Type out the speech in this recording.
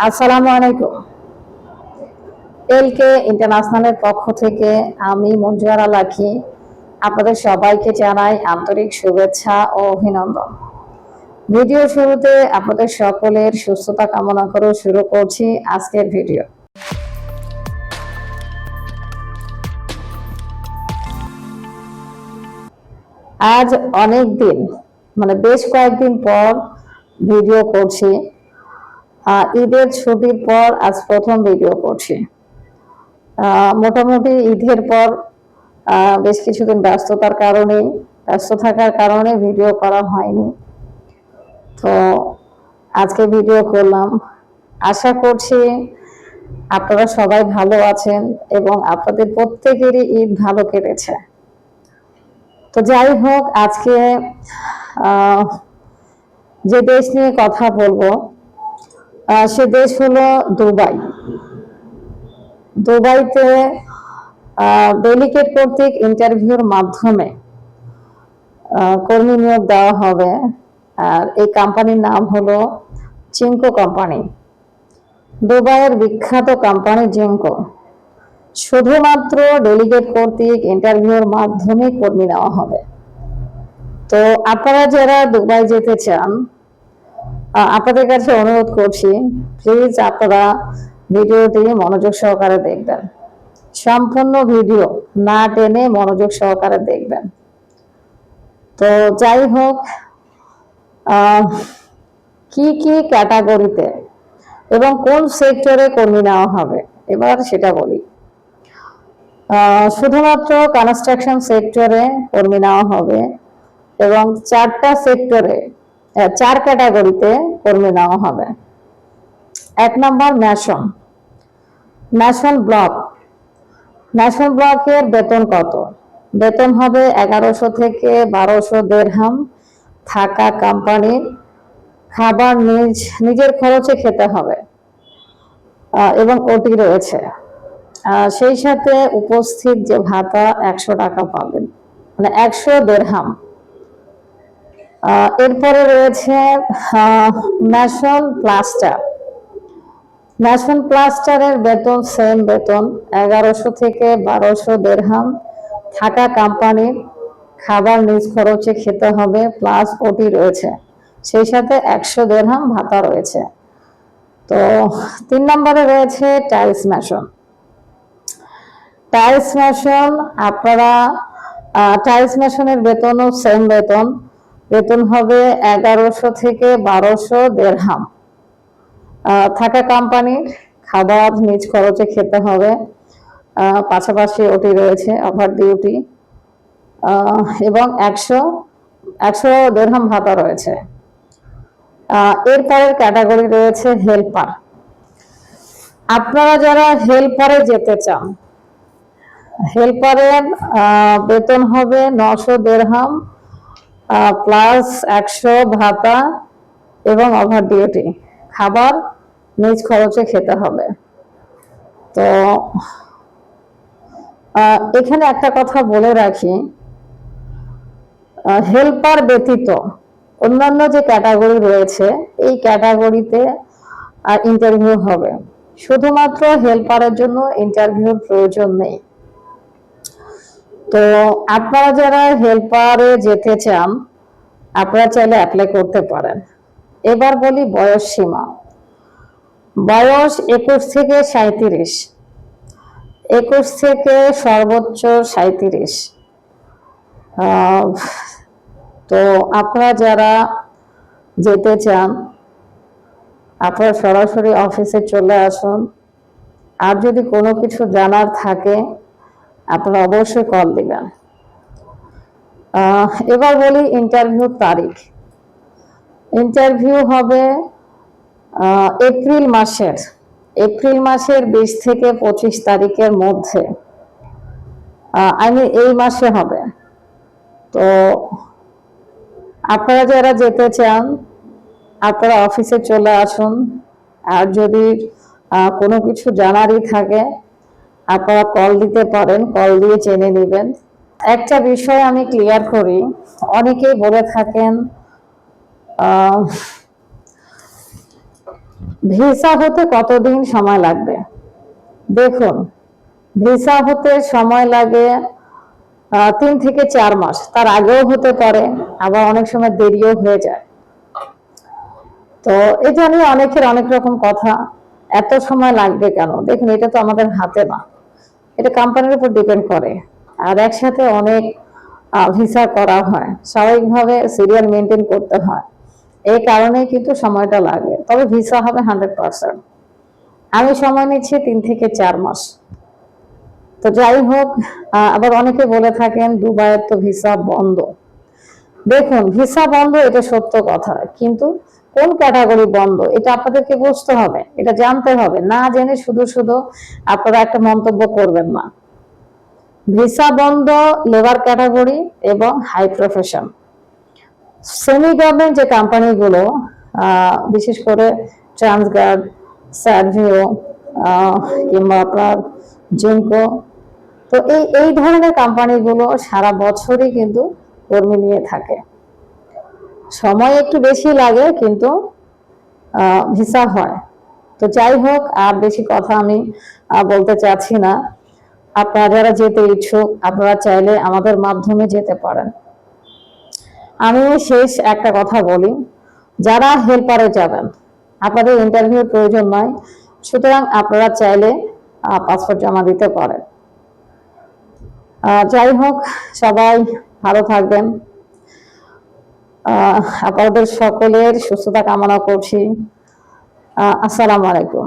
আসসালামু আলাইকুম। এলকে ইন্টারন্যাশনালের পক্ষ থেকে আমি মঞ্জুয়ারা লাখি আপনাদের সবাইকে জানাই আন্তরিক শুভেচ্ছা ও অভিনন্দন। ভিডিও শুরুতে আপনাদের সকলের সুস্থতা কামনা করে শুরু করছি আজকের ভিডিও। আজ অনেক দিন মানে বেশ কয়েকদিন পর ভিডিও করছি। ঈদের ছুটির পর আজ প্রথম ভিডিও করছি। মোটামুটি ঈদের পর বেশ কিছুদিন ব্যস্ততার কারণে, ব্যস্ত থাকার কারণে ভিডিও করা হয়নি। তো আজকে ভিডিও করলাম। আশা করছি আপনারা সবাই ভালো আছেন এবং আপনাদের প্রত্যেকেরই ঈদ ভালো কেটেছে। তো যাই হোক, আজকে যে দেশ নিয়ে কথা বলব সে দেশ হলো দুবাই। দুবাইতে ডেলিকেট কর্তৃক ইন্টারভিউর মাধ্যমে কর্মী নিয়োগ দেওয়া হবে। আর এই কোম্পানির নাম হলো চিঙ্কো কোম্পানি দুবাইয়ের বিখ্যাত কোম্পানি জিঙ্কো শুধুমাত্র ডেলিগেট কর্তৃক ইন্টারভিউর মাধ্যমে কর্মী নেওয়া হবে। তো আপনারা যারা দুবাই যেতে চান আপনাদের কাছে অনুরোধ করছি প্লিজ আপনারা ভিডিওটি মনোযোগ সহকারে দেখবেন। সম্পূর্ণ ভিডিও না টেনে মনোযোগ সহকারে দেখবেন। তো যাই হোক কি কি ক্যাটাগরিতে এবং কোন সেক্টরে কর্মী নেওয়া হবে, এবার সেটা বলি। শুধুমাত্র কনস্ট্রাকশন সেক্টরে কর্মী নেওয়া হবে এবং চারটা সেক্টরে চার ক্যাটাগরিতে কর্মী নেওয়া হবে। এক নম্বর ম্যাশন ম্যাশন ব্লক। ন্যাশনাল ব্লকের বেতন কত? বেতন হবে এগারোশো থেকে বারোশো দেড়হাম। থাকা কোম্পানির খাবার নিজ, নিজের খরচে খেতে হবে। এবং ওটি রয়েছে। সেই সাথে উপস্থিত যে ভাতা একশো টাকা পাবেন। মানে একশো দেড়হাম। এরপরে রয়েছে ন্যাশনাল প্লাস্টার। ন্যাশনাল প্লাস্টারের বেতন সেম বেতন, এগারোশো থেকে বারোশো দেড়হাম। থাকা কোম্পানির খাবার নিজ খরচে খেতে হবে, প্লাস ওটি রয়েছে। সেই সাথে একশো দেড়হাম ভাতা রয়েছে। তো তিন নম্বরে রয়েছে টাইলস ম্যাশন টাইলস ম্যাশন আপনারা টাইলস ম্যাশনের বেতনও সেম বেতন। বেতন হবে এগারোশো থেকে বারোশো দেড়হাম। থাকা কোম্পানির খাবার নিজ খরচে খেতে হবে। পাশাপাশি ওটি রয়েছে ওভার ডিউটি। এবং একশো একশো দেড়হাম ভাতা রয়েছে। এরপরের ক্যাটাগরি রয়েছে হেল্পার। আপনারা যারা হেল্পারে যেতে চান, হেল্পারের বেতন হবে নশো দেড়হাম। প্লাস একশো, ভাতা এবং ওভার ডিউটি খাবার, নিজ খরচে খেতে হবে। তো এখানে একটা কথা বলে রাখি। হেল্পার ব্যতীত অন্যান্য যে ক্যাটাগরি রয়েছে, এই ক্যাটাগরিতে ইন্টারভিউ হবে। শুধুমাত্র হেল্পারের জন্য ইন্টারভিউর প্রয়োজন নেই। তো আপনারা যারা হেল্পারে যেতে চান, আপনারা চাইলে অ্যাপ্লাই করতে পারেন। এবার বলি বয়স সীমা। বয়স একুশ থেকে সাঁত্রিশ একুশ থেকে সর্বোচ্চ সাঁত্রিশ তো আপনারা যারা যেতে চান, আপনারা সরাসরি অফিসে চলে আসুন। আর যদি কোনো কিছু জানার থাকে আপনারা অবশ্যই কল দিবেন। এবার বলি ইন্টারভিউ তারিখ। ইন্টারভিউ হবে এপ্রিল মাসের। এপ্রিল মাসের বিশ থেকে পঁচিশ তারিখের মধ্যে। আই মিন এই মাসে হবে। তো আপনারা যারা যেতে চান, আপনারা অফিসে চলে আসুন। আর যদি কোনো কিছু জানারই থাকে আপনারা কল দিতে পারেন কল দিয়ে জেনে নেবেন। একটা বিষয় আমি ক্লিয়ার করি, অনেকেই বলে থাকেন ভিসা হতে কতদিন সময় লাগবে? দেখুন, ভিসা হতে সময় লাগে তিন থেকে চার মাস। তার আগেও হতে পারে, আবার অনেক সময় দেরিও হয়ে যায়। তো এটা নিয়ে অনেকের অনেক রকম কথা। এত সময় লাগবে কেন? দেখুন, এটা তো আমাদের হাতে না। এটা কোম্পানির উপর ডিপেন্ড করে। আর একসাথে অনেক ভিসা করা হয়। স্বাভাবিকভাবে সিরিয়াল মেনটেন করতে হয়। এই কারণে কিন্তু সময়টা লাগে। তবে ভিসা হবে হান্ড্রেড পার্সেন্ট আমি সময় নিচ্ছি তিন থেকে চার মাস। তো যাই হোক আবার অনেকে বলে থাকেন, দুবাইয়ের তো ভিসা বন্ধ। দেখুন ভিসা বন্ধ, এটা সত্য কথা। কিন্তু কোন ক্যাটাগরি বন্ধ, এটা আপনাদেরকে বুঝতে হবে, এটা জানতে হবে, না জেনে শুধু শুধু আপনারা একটা মন্তব্য করবেন না। ভিসা বন্ধ লেবার ক্যাটাগরি এবং হাই প্রফেশন সেমি গভর্নমেন্ট যে কোম্পানিগুলো বিশেষ করে ট্রান্সগার্ড সার্ভিও কিংবা আপনার জিঙ্কো তো এই এই ধরনের কোম্পানিগুলো সারা বছরই কিন্তু কর্মী নিয়ে থাকে। সময় একটু বেশি লাগে, কিন্তু ভিসা হয়। তো যাই হোক, আর বেশি কথা আমি বলতে চাচ্ছি না। আপনারা যারা যেতে ইচ্ছুক, আপনারা চাইলে আমাদের মাধ্যমে যেতে পারেন। আমি শেষ একটা কথা বলি। যারা হেল্পারে যাবেন, আপনাদের ইন্টারভিউ প্রয়োজন নয়। সুতরাং আপনারা চাইলে পাসপোর্ট জমা দিতে পারেন। যাই হোক, সবাই ভালো থাকবেন। আপনাদের সকলের সুস্থতা কামনা করছি। আসসালামু আলাইকুম।